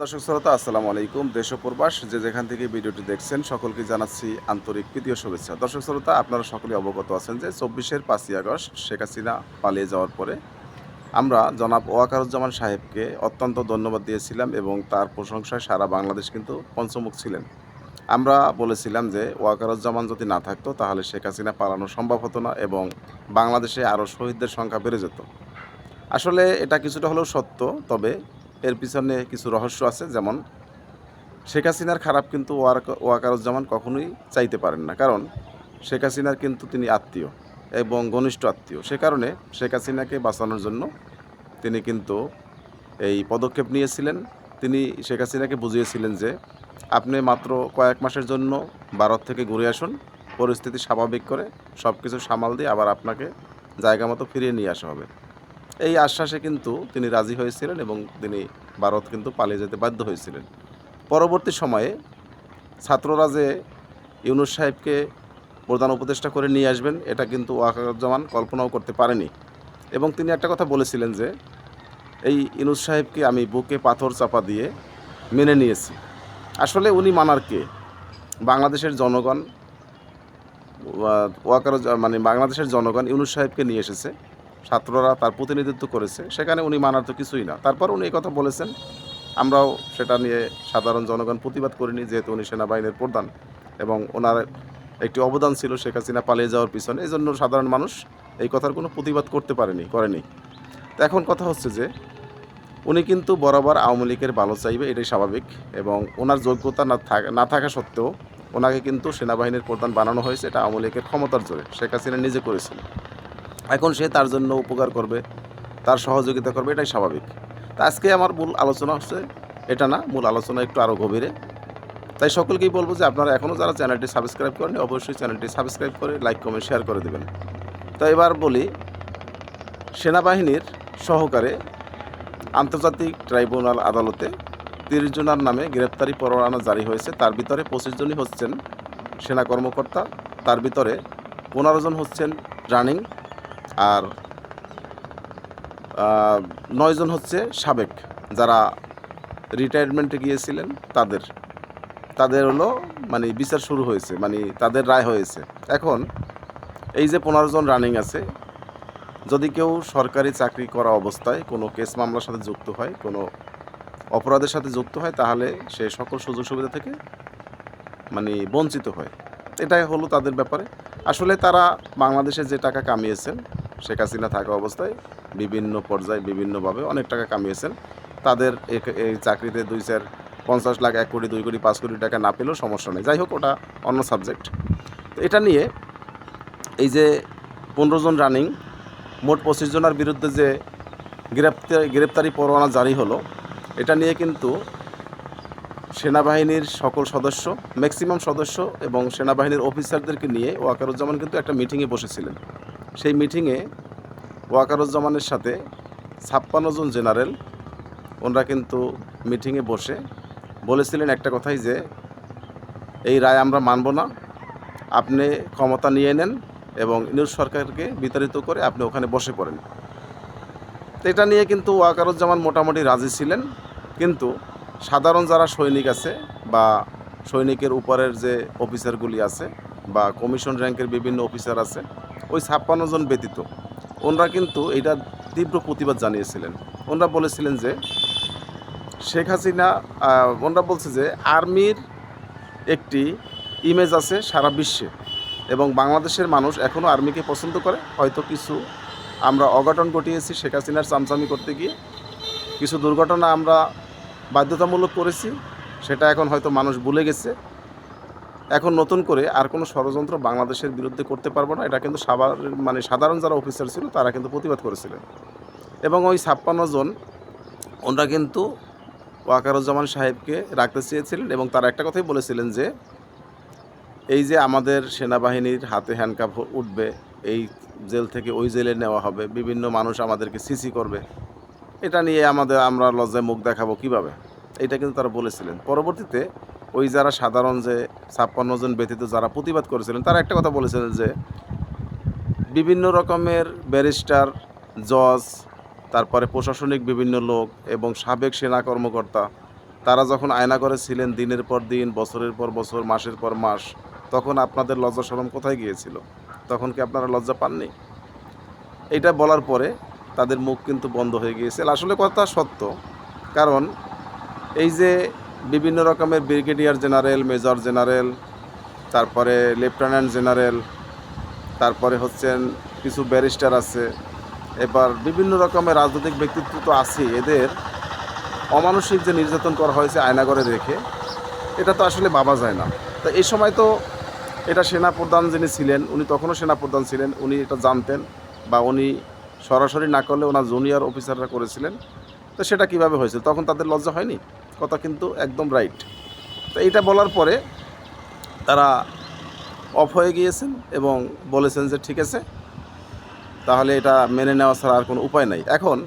দর্শক শ্রোতা, আসসালামু আলাইকুম। দেশ প্রবাস, যে যেখান থেকে ভিডিওটি দেখছেন, সকলকে জানাচ্ছি আন্তরিক প্রীতীয় শুভেচ্ছা। দর্শক শ্রোতা, আপনারা সকলে অবগত আছেন যে চব্বিশের পাঁচই আগস্ট শেখ হাসিনা পালিয়ে যাওয়ার পরে আমরা জনাব ওয়াকারুজ্জামান সাহেবকে অত্যন্ত ধন্যবাদ দিয়েছিলাম এবং তার প্রশংসায় সারা বাংলাদেশ কিন্তু পঞ্চমুখ ছিলেন। আমরা বলেছিলাম যে ওয়াকারুজ্জামান যদি না থাকতো, তাহলে শেখ হাসিনা পালানো সম্ভব হতো না এবং বাংলাদেশে আরও শহীদদের সংখ্যা বেড়ে যেত। আসলে এটা কিছুটা হলেও সত্য, তবে এর পিছনে কিছু রহস্য আছে, যেমন শেখ হাসিনার খারাপ কিন্তু ওয়ার- ওয়াকারুজ্জামান কখনোই চাইতে পারেন না। কারণ শেখ হাসিনার কিন্তু তিনি আত্মীয় এবং ঘনিষ্ঠ আত্মীয়। সে কারণে শেখ হাসিনাকে বাঁচানোর জন্য তিনি কিন্তু এই পদক্ষেপ নিয়েছিলেন। তিনি শেখ হাসিনাকে বুঝিয়েছিলেন যে আপনি মাত্র কয়েক মাসের জন্য ভারত থেকে ঘুরে আসুন, পরিস্থিতি স্বাভাবিক করে সব কিছু সামাল দিয়ে আবার আপনাকে জায়গা মতো ফিরিয়ে নিয়ে আসা হবে। এই আশ্বাসে কিন্তু তিনি রাজি হয়েছিলেন এবং তিনি ভারত কিন্তু পালিয়ে যেতে বাধ্য হয়েছিলেন। পরবর্তী সময়ে ছাত্ররা যে ইউনুস সাহেবকে প্রধান উপদেষ্টা করে নিয়ে আসবেন, এটা কিন্তু ওয়াকারুজ্জামান কল্পনাও করতে পারেনি। এবং তিনি একটা কথা বলেছিলেন যে, এই ইউনুস সাহেবকে আমি বুকে পাথর চাপা দিয়ে মেনে নিয়েছি। আসলে উনি মানার কে? বাংলাদেশের জনগণ ওয়াকার মানে বাংলাদেশের জনগণ ইউনুস সাহেবকে নিয়ে এসেছে। ছাত্ররা তার প্রতিনিধিত্ব করেছে, সেখানে উনি মানার তো কিছুই না। তারপর উনি কথা বলেছেন, আমরাও সেটা নিয়ে সাধারণ জনগণ প্রতিবাদ করিনি, যেহেতু উনি সেনাবাহিনীর প্রধান এবং ওনার একটি অবদান ছিল, শেখ হাসিনা পালিয়ে যাওয়ার পিছনে এই জন্য সাধারণ মানুষ এই কথার কোনো প্রতিবাদ করতে পারেনি, করেনি। তো এখন কথা হচ্ছে যে, উনি কিন্তু বরাবর আওয়ামী লীগের ভালো চাইবে, এটাই স্বাভাবিক এবং ওনার যোগ্যতা না থাকা না থাকা সত্ত্বেও ওনাকে কিন্তু সেনাবাহিনীর প্রধান বানানো হয়েছে, এটা আওয়ামী লীগের ক্ষমতার জোরে, শেখ হাসিনা নিজে করেছিল এখন সে তার জন্য উপকার করবে, তার সহযোগিতা করবে, এটাই স্বাভাবিক। তা আজকে আমার মূল আলোচনা হচ্ছে এটা না, মূল আলোচনা একটু আরও গভীরে। তাই সকলকেই বলব যে আপনারা এখনও যারা চ্যানেলটি সাবস্ক্রাইব করেনি অবশ্যই চ্যানেলটি সাবস্ক্রাইব করে লাইক, কমেন্ট, শেয়ার করে দেবেন। তো এবার বলি, সেনাবাহিনীর সহকারে আন্তর্জাতিক ট্রাইব্যুনাল আদালতে তিরিশ জনের নামে গ্রেপ্তারি পরোয়ানা জারি হয়েছে। তার ভিতরে পঁচিশ জনই হচ্ছেন সেনা কর্মকর্তা, তার ভিতরে পনেরো জন হচ্ছেন রানিং আর নয়জন হচ্ছে সাবেক যারা রিটায়ারমেন্টে গিয়েছিলেন, তাদের। তাদের হলো মানে বিচার শুরু হয়েছে মানে তাদের রায় হয়েছে। এখন এই যে পনেরো জন রানিং আছে, যদি কেউ সরকারি চাকরি করা অবস্থায় কোনো কেস মামলার সাথে যুক্ত হয়, কোনো অপরাধের সাথে যুক্ত হয়, তাহলে সে সকল সুযোগ সুবিধা থেকে মানে বঞ্চিত হয়। এটাই হলো তাদের ব্যাপারে। আসলে তারা বাংলাদেশে যে টাকা কামিয়েছেন শেখ হাসিনা থাকা অবস্থায় বিভিন্ন পর্যায়ে বিভিন্নভাবে অনেক টাকা কামিয়েছেন। তাদের এই চাকরিতে দুই চার পঞ্চাশ লাখ, এক কোটি, দুই কোটি, পাঁচ কোটি টাকা না পেলেও সমস্যা নেই। যাই হোক, ওটা অন্য সাবজেক্ট। তো এটা নিয়ে এই যে পনেরো জন রানিং মোট পঁচিশ জনের বিরুদ্ধে যে গ্রেপ্তার, গ্রেপ্তারি পরোয়ানা জারি হলো, এটা নিয়ে কিন্তু সেনাবাহিনীর সকল সদস্য ম্যাক্সিমাম সদস্য এবং সেনাবাহিনীর অফিসারদেরকে নিয়ে ওয়াকারুজ্জামান কিন্তু একটা মিটিংয়ে বসেছিলেন। সেই মিটিংয়ে ওয়াকারুজ্জামানের সাথে ছাপ্পান্ন জন জেনারেল, ওনারা কিন্তু মিটিংয়ে বসে বলেছিলেন একটা কথাই যে, এই রায় আমরা মানব না। আপনি ক্ষমতা নিয়ে নেন এবং নিউজ সরকারকে বিতাড়িত করে আপনি ওখানে বসে পড়েন। এটা নিয়ে কিন্তু ওয়াকারুজ্জামান মোটামুটি রাজি ছিলেন। কিন্তু সাধারণ যারা সৈনিক আছে বা সৈনিকের উপরের যে অফিসারগুলি আছে বা কমিশন র্যাঙ্কের বিভিন্ন অফিসার আছে ওই ছাপ্পান্ন জন ব্যতীত। ওনারা কিন্তু এটা তীব্র প্রতিবাদ জানিয়েছিলেন। ওনারা বলেছিলেন যে, শেখ হাসিনা ওনারা বলছে যে, আর্মির একটি ইমেজ আছে সারা বিশ্বে এবং বাংলাদেশের মানুষ এখনও আর্মিকে পছন্দ করে। হয়তো কিছু আমরা অঘটন ঘটিয়েছি শেখ হাসিনার চামচামি করতে গিয়ে। কিছু দুর্ঘটনা আমরা বাধ্যতামূলক করেছি, সেটা এখন হয়তো মানুষ ভুলে গেছে। এখন নতুন করে আর কোনো ষড়যন্ত্র বাংলাদেশের বিরুদ্ধে করতে পারব না। এটা কিন্তু সাবার মানে সাধারণ যারা অফিসার ছিল, তারা কিন্তু প্রতিবাদ করেছিলেন। এবং ওই ছাপ্পান্ন জন ওনারা কিন্তু ওয়াকারুজ্জামান সাহেবকে রাখতে চেয়েছিলেন এবং তারা একটা কথাই বলেছিলেন যে, এই যে আমাদের সেনাবাহিনীর হাতে হ্যান্ডকাপ উঠবে, এই জেল থেকে ওই জেলে নেওয়া হবে, বিভিন্ন মানুষ আমাদেরকে সিসি করবে, এটা নিয়ে আমাদের, আমরা লজ্জায় মুখ দেখাবো কীভাবে? এটা কিন্তু তারা বলেছিলেন। পরবর্তীতে ওই যারা সাধারণ যে ছাপ্পান্ন জন ব্যতীত যারা প্রতিবাদ করেছিলেন, তারা একটা কথা বলেছিলেন যে বিভিন্ন রকমের ব্যারিস্টার, জজ, তারপরে প্রশাসনিক বিভিন্ন লোক এবং সাবেক সেনা কর্মকর্তা, তারা যখন আয়না করে ছিলেন দিনের পর দিন, বছরের পর বছর, মাসের পর মাস, তখন আপনাদের লজ্জা সরম কোথায় গিয়েছিল? তখন কি আপনারা লজ্জা পাননি? এটা বলার পরে তাদের মুখ কিন্তু বন্ধ হয়ে গিয়েছিল আসলে কথা সত্য, কারণ এই যে বিভিন্ন রকমের ব্রিগেডিয়ার জেনারেল, মেজর জেনারেল, তারপরে লেফটেন্যান্ট জেনারেল, তারপরে হচ্ছেন কিছু ব্যারিস্টার আছে। এবার বিভিন্ন রকমের রাজনৈতিক ব্যক্তিত্ব তো আছেই এদের অমানসিক যে নির্যাতন করা হয়েছে আয়নাগরে রেখে এটা তো আসলে ভাবা যায় না। তো এই সময় তো এটা সেনা প্রধান যিনি ছিলেন, উনি তখনও সেনা প্রধান ছিলেন, উনি এটা জানতেন বা উনি সরাসরি না করলে ওনার জুনিয়র অফিসাররা করেছিলেন। তো সেটা কীভাবে হয়েছিল তখন তাদের লজ্জা হয়নি? কথা কিন্তু একদম রাইট তো এইটা বলার পরে তারা অফ হয়ে গিয়েছেন এবং বলেছেন যে ঠিক আছে, তাহলে এটা মেনে নেওয়া ছাড়া আর কোনো উপায় নাই। এখন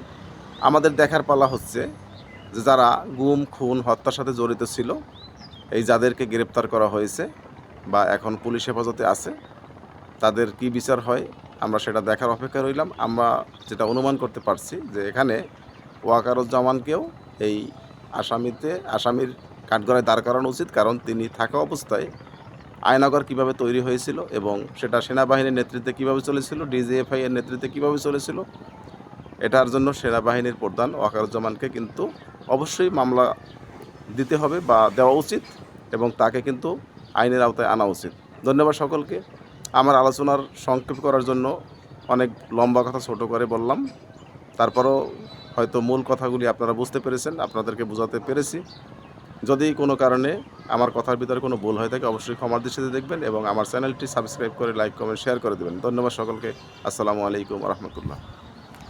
আমাদের দেখার পালা হচ্ছে যে যারা গুম, খুন, হত্যার সাথে জড়িত ছিল, এই যাদেরকে গ্রেপ্তার করা হয়েছে বা এখন পুলিশ হেফাজতে আছে, তাদের কি বিচার হয়? আমরা সেটা দেখার অপেক্ষা রইলাম। আমরা যেটা অনুমান করতে পারছি যে এখানে ওয়াকারুজ্জামানকেও এই আসামিতে, আসামির কাঠগড়ায় দাঁড় করানো উচিত, কারণ তিনি থাকা অবস্থায় আয়নাগর কীভাবে তৈরি হয়েছিল এবং সেটা সেনাবাহিনীর নেতৃত্বে কীভাবে চলেছিল, ডিজিএফআই এর নেতৃত্বে কীভাবে চলেছিল, এটার জন্য সেনাবাহিনীর প্রধান ওয়াকারুজ্জামানকে কিন্তু অবশ্যই মামলা দিতে হবে বা দেওয়া উচিত এবং তাকে কিন্তু আইনের আওতায় আনা উচিত। ধন্যবাদ সকলকে। আমার আলোচনার সংক্ষেপ করার জন্য অনেক লম্বা কথা ছোট করে বললাম। তারপরও হয়তো মূল কথাগুলি আপনারা বুঝতে পেরেছেন, আপনাদেরকে বোঝাতে পেরেছি। যদি কোনো কারণে আমার কথার ভিতরে কোনো ভুল হয়ে থাকে, অবশ্যই ক্ষমার দৃষ্টিতে দেখবেন এবং আমার চ্যানেলটি সাবস্ক্রাইব করে, লাইক, কমেন্ট, শেয়ার করে দেবেন। ধন্যবাদ সকলকে। আসসালামু আলাইকুম রহমতুল্লাহ।